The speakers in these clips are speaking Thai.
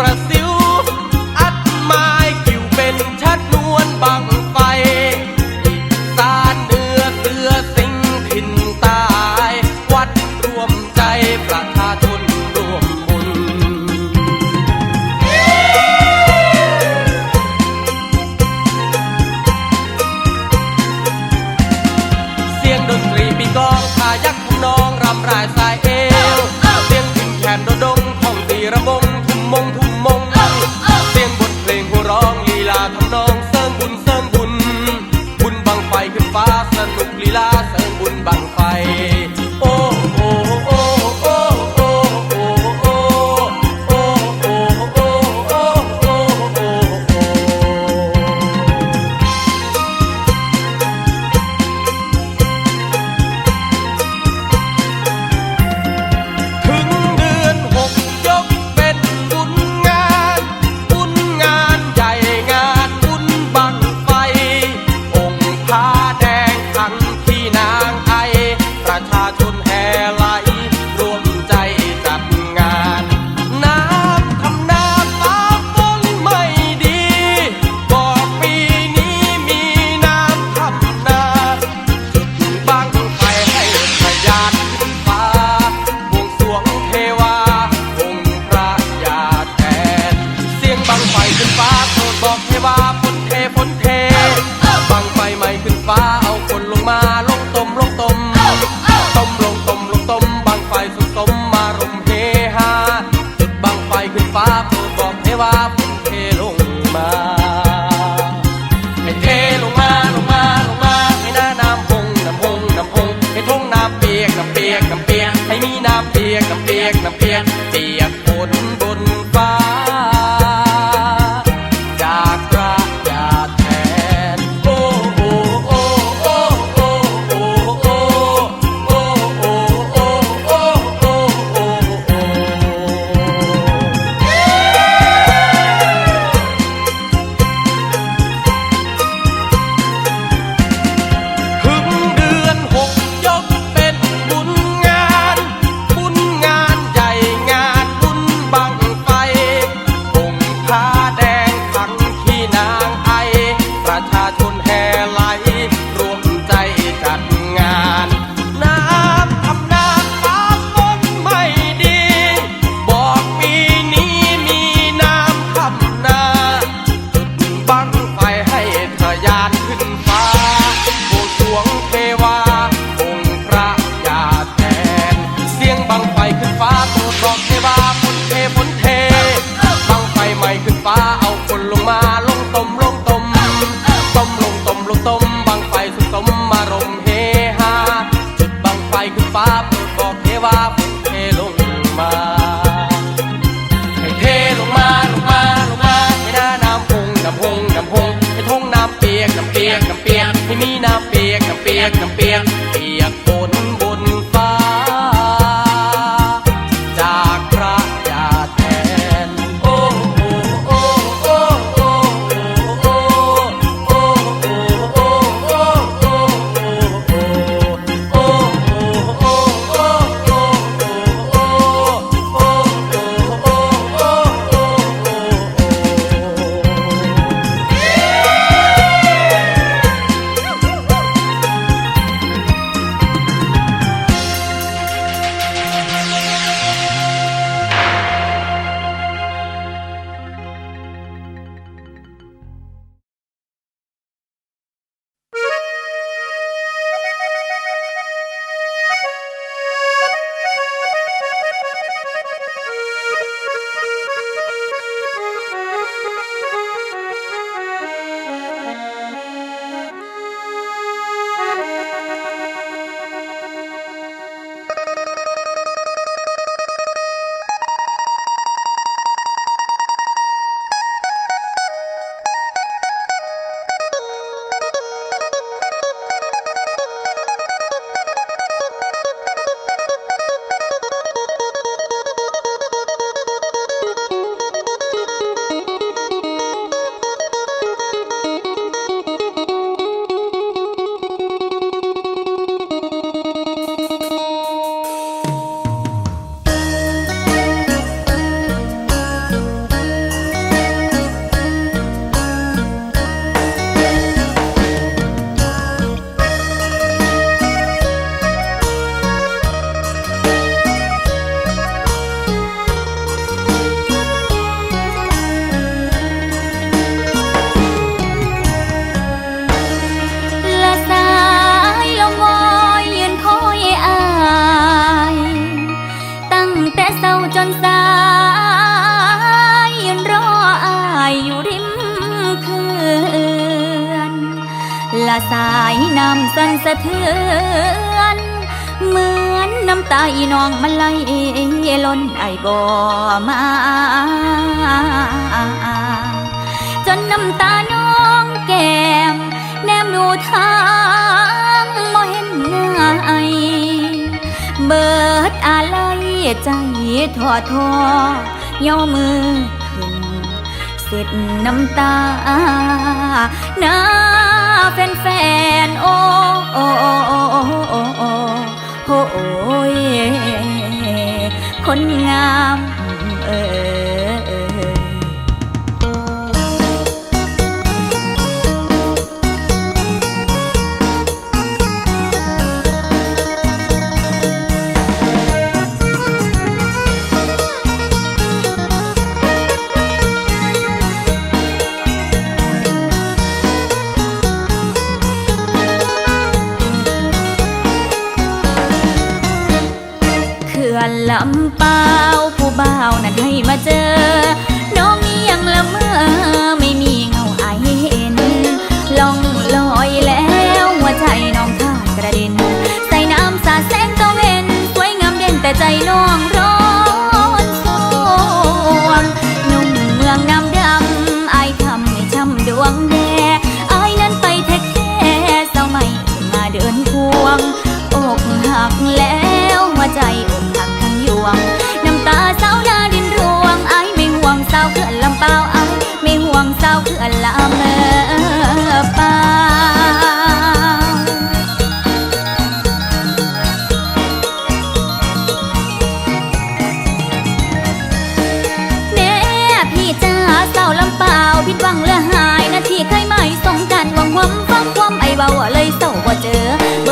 sombras ฟ้าเอาคนลงมาลงตมลงตมต้มลงตมลงตมบังไฟสุดสมมารมเฮฮาจุดบังไฟคือฟ้าเปิดบอกเทวาเทลงมาให้เทลงมาลงมาลงมาให้หน้าน้ำพงน้ำพงน้ำพงให้ทงน้ำเปียกน้ำเปียกน้ำเปียกให้มีน้ำเปียก สะเทือน เหมือนน้ำตาอีน้องมันไหลล้นไอบ่มา จนน้ำตาน้องแก้มแนมดูทางบ่เห็นหน้าไอเบิดอะไรใจท้อท้อย่อมือขึ้นเสร็จน้ำตาน้า แฟนแฟนโอ้โอ้โอ้โอ้โอ้โอ้โอ้คนงาม เปล่าผู้บ่าวนั้นให้มาเจอ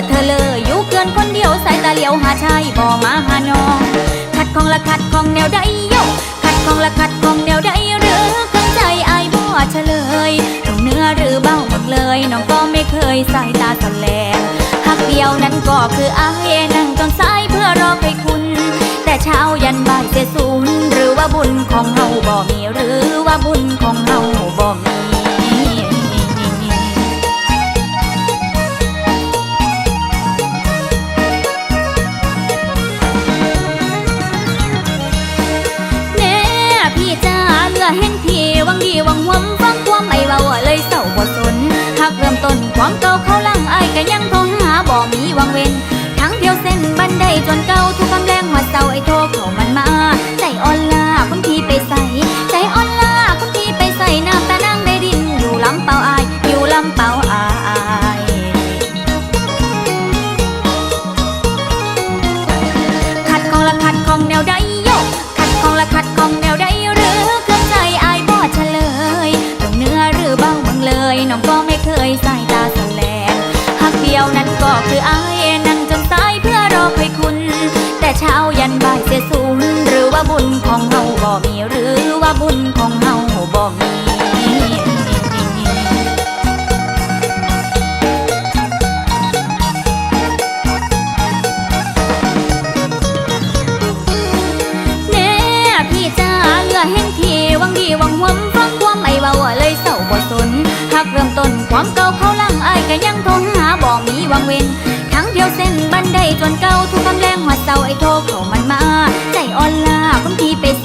เบิดเธอเลยอยู่เกินคนเดียวสายตาเหลียวหาชายบ่มาหาน้อง ขัดของละขัดของแนวใดโยขัดของละขัดของแนวใดหรือข้างใจไอายบ่เฉลยตรงเนื้อหรือเบ้าหมดเลยน้องก็ไม่เคยสายตาสแลงหักเดียวนั้นก็คือไอายนั่งจนสายเพื่อรอใครคุณ แต่เช้ายันบ่ายเสียศูนย์หรือว่าบุญของเฮาบ่มีหรือว่าบุญของเฮาบ่มี มีหวังเว้นทั้งเดียวเส้นบันไดจนเก่าาบุญของเฮาบ่มี หรือว่าบุญของเฮาบ่มีเห็นทีวังดีวังหวมฟังความเก่าเขาลังอายก็ยังโทงหาบอกมีวังเวนทั้งเดียวเส้นบันไดจนเก่าทุกคำแรงหัวเศร้าไอโทรเขามันมา ใจอ่อนลา y pesado.